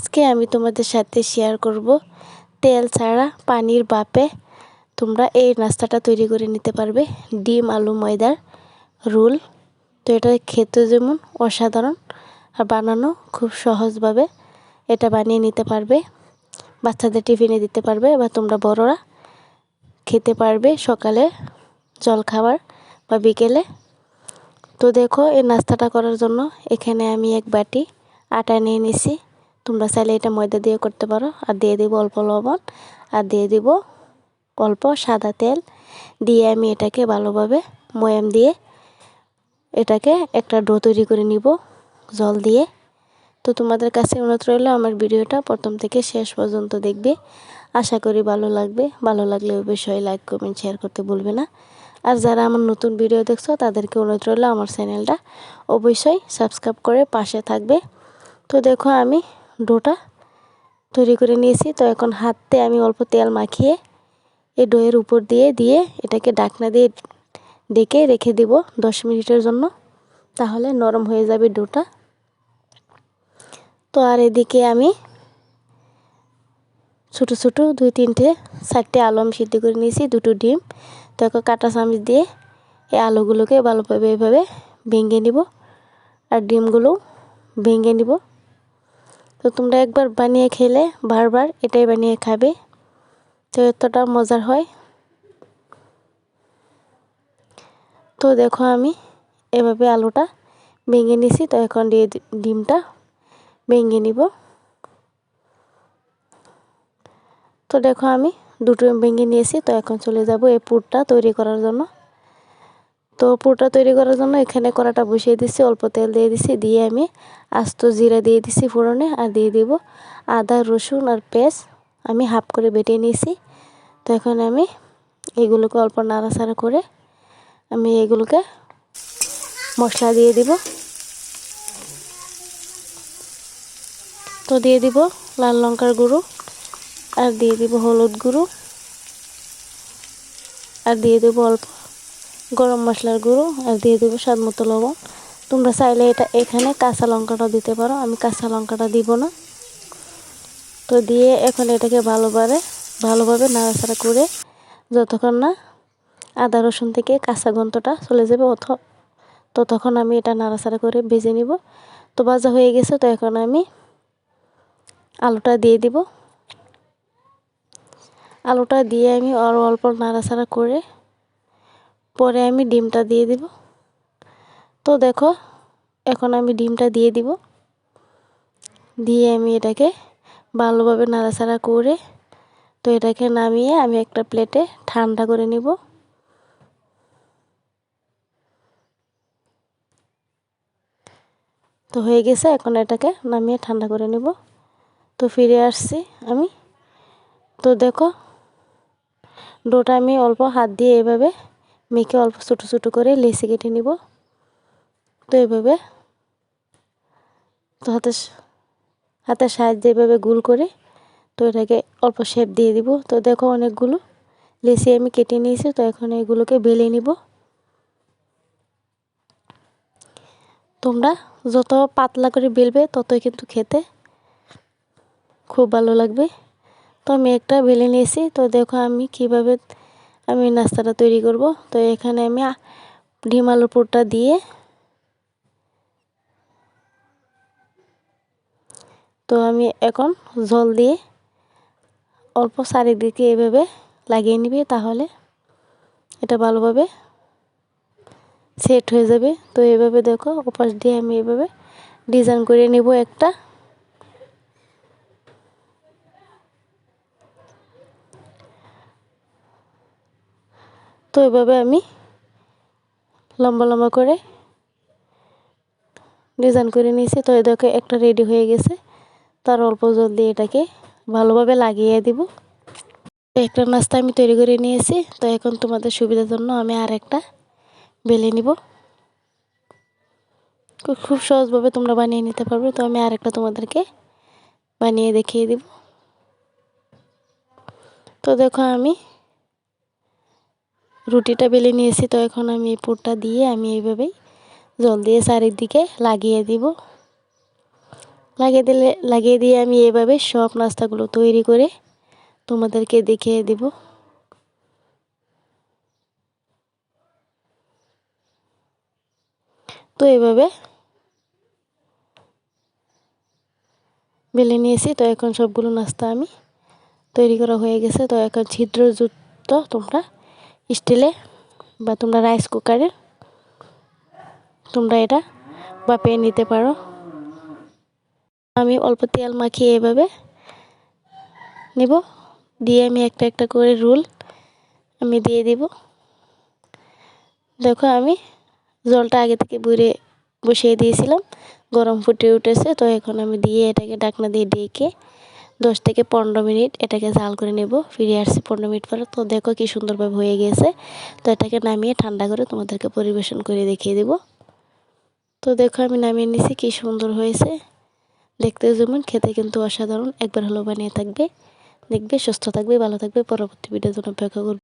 আজকে আমি তোমাদের সাথে শেয়ার করব। তেল ছাড়া পানির বাপে তোমরা এই নাস্তাটা তৈরি করে নিতে পারবে। ডিম, আলু, ময়দার রুল। তো এটা খেতে যেমন অসাধারণ আর বানানো খুব সহজভাবে এটা বানিয়ে নিতে পারবে। বাচ্চাদের টিফিনে দিতে পারবে বা তোমরা বড়রা খেতে পারবে সকালে জল খাবার বা বিকেলে। তো দেখো এই নাস্তাটা করার জন্য এখানে আমি এক বাটি আটা নিয়ে নিছি। তোমরা চাইলে এটা ময়দা দিয়ে করতে পারো। আর দিয়ে দিব অল্প লবণ। আর দিয়ে দিব অল্প সাদা তেল। দিয়ে আমি এটাকে ভালোভাবে ময়াম দিয়ে এটাকে একটা ডো তৈরি করে নিব জল দিয়ে। তো তোমাদের কাছে অনুরোধ রইল, আমার ভিডিওটা প্রথম থেকে শেষ পর্যন্ত দেখবে। আশা করি ভালো লাগবে। ভালো লাগলে অবশ্যই লাইক কমেন্ট শেয়ার করতে ভুলবে না। আর যারা আমার নতুন ভিডিও দেখছ, তাদেরকে অনুরোধ রইল আমার চ্যানেলটা অবশ্যই সাবস্ক্রাইব করে পাশে থাকবে। তো দেখো আমি ডোটা তৈরি করে নিয়েছি। তো এখন হাতে আমি অল্প তেল মাখিয়ে এই ডোয়ের উপর দিয়ে দিয়ে এটাকে ডাকনা দিয়ে ডেকে রেখে দিব দশ মিনিটের জন্য। তাহলে নরম হয়ে যাবে ডোটা। তো আর এদিকে আমি ছোটো ছোটো দুই তিনটে, চারটে আলু আমি সিদ্ধ করে নিয়েছি, দুটো ডিম। তো এখন কাটা চামচ দিয়ে এই আলুগুলোকে ভালোভাবে এভাবে ভেঙে নিব। আর ডিমগুলো ভেঙে নিব। তো তোমরা একবার বানিয়ে খেলে, বারবার এটাই বানিয়ে খাবে। তো এতটা মজার হয়। তো দেখো আমি এভাবে আলুটা ভেঙে নিছি, তো এখন দিয়ে ডিমটা ভেঙে নিব। তো দেখো আমি দুটো ভেঙে নিয়েছি, তো এখন চলে যাব এই পুরটা তৈরি করার জন্য। তো পুরটা তৈরি করার জন্য এখানে কড়াটা বসিয়ে দিছি, অল্প তেল দিয়ে দিছি, দিয়ে আমি আস্ত জিরা দিয়ে দিছি ফোড়নে আর দিয়ে দিব আদা, রসুন আর পেঁয়াজ আমি হাফ করে বেটে নিয়েছি। তো এখন আমি এগুলোকে অল্প নাড়াচাড়া করে আমি এগুলোকে মশলা দিয়ে দিব। তো দিয়ে দিব লাল লঙ্কার গুঁড়ো আর দিয়ে দিব হলুদ গুঁড়ো। আর দিয়ে দেব অল্প গরম মশলার গুঁড়ো আর দিয়ে দেবো স্বাদ মতো লবণ। তোমরা চাইলে এটা এখানে কাঁচা লঙ্কাটা দিতে পারো, আমি কাঁচা লঙ্কাটা দিব না। তো দিয়ে এখন এটাকে ভালোভাবে ভালোভাবে নাড়াচাড়া করে যতক্ষণ না আদা রসুন থেকে কাঁচা গন্ধটা চলে যাবে, অথ, ততক্ষণ আমি এটা নাড়াচাড়া করে ভেজে নিব। তো ভাজা হয়ে গেছে, তো এখন আমি আলুটা দিয়ে দিব। আলুটা দিয়ে আমি আরও অল্প নাড়াচাড়া করে পরে আমি ডিমটা দিয়ে দিব। তো দেখো, এখন আমি ডিমটা দিয়ে দিব। দিয়ে আমি এটাকে ভালোভাবে নাড়াচাড়া করে, তো এটাকে নামিয়ে আমি একটা প্লেটে ঠান্ডা করে নিব। তো হয়ে গেছে, এখন এটাকে নামিয়ে ঠান্ডা করে নেব। তো ফিরে আসছি আমি। তো দেখো, ডোটা আমি অল্প হাত দিয়ে এভাবে মেখে অল্প ছোটো ছোটো করে লেসে কেটে নিব। তো এভাবে তো হাতে হাতের সাহায্যে এভাবে গুল করে তো এটাকে অল্প শেপ দিয়ে দিব। তো দেখো অনেকগুলো লেসি আমি কেটে নিয়েছি, তো এখন এগুলোকে বেলে নিব। তোমরা যত পাতলা করে বেলবে ততই কিন্তু খেতে খুব ভালো লাগবে। তো আমি একটা বেলে নিয়েছি, তো দেখো আমি কীভাবে আমি নাস্তাটা তৈরি করব। তো এখানে আমি ডিম আলুর পুরটা দিয়ে তো আমি এখন জল দিয়ে অল্প চারিদিকে এভাবে লাগিয়ে নিবে তাহলে এটা ভালোভাবে সেট হয়ে যাবে। তো এভাবে দেখো, ওপাশ দিয়ে আমি এভাবে ডিজাইন করে নেব একটা। তো এভাবে আমি লম্বা লম্বা করে ডিজাইন করে নিয়েছি। তো দেখো একটা রেডি হয়ে গেছে। তার অল্প জল দিয়ে এটাকে ভালোভাবে লাগিয়ে দিব। একটা নাস্তা আমি তৈরি করে নিয়েছি। তো এখন তোমাদের সুবিধার জন্য আমি আর একটা বেলে নিব। খুব সহজভাবে তোমরা বানিয়ে নিতে পারবে। তো আমি আর একটা তোমাদেরকে বানিয়ে দেখিয়ে দিব। তো দেখো আমি রুটিটা বেলে নিয়েছি, তো এখন আমি এই পুরটা দিয়ে আমি এইভাবেই জল দিয়ে চারিদিকে লাগিয়ে দিব। লাগিয়ে দিলে, লাগিয়ে দিয়ে আমি এভাবে সব নাস্তাগুলো তৈরি করে তোমাদেরকে দেখিয়ে দিব। তো এভাবে বেলে নিয়েছি, তো এখন সবগুলো নাস্তা আমি তৈরি করা হয়ে গেছে। তো এখন ছিদ্রযুক্ত তোমরা স্টিলে বা তোমরা রাইস কুকারে, তোমরা এটা বাপিয়ে নিতে পারো। আমি অল্প তেল মাখিয়ে এভাবে নেব। দিয়ে আমি একটা একটা করে রুল আমি দিয়ে দিব। দেখো আমি জলটা আগে থেকে বুড়ে বসিয়ে দিয়েছিলাম, গরম ফুটে উঠেছে, তো এখন আমি দিয়ে এটাকে ডাকনা দিয়ে ডেকে দশ থেকে পনেরো মিনিট এটাকে জাল করে নেব, ফিরে আসছি পনেরো মিনিট পরে। তো দেখো কি সুন্দরভাবে হয়ে গেছে। তো এটাকে নামিয়ে ঠান্ডা করে তোমাদেরকে পরিবেশন করে দেখিয়ে দেব। তো দেখো আমি নামিয়ে নিছি, কি সুন্দর হয়েছে। দেখতে যেমন খেতে কিন্তু অসাধারণ। একবার হলো বানিয়ে থাকবে। দেখবে, সুস্থ থাকবে, ভালো থাকবে। পরবর্তী ভিডিওর জন্য অপেক্ষা করবে।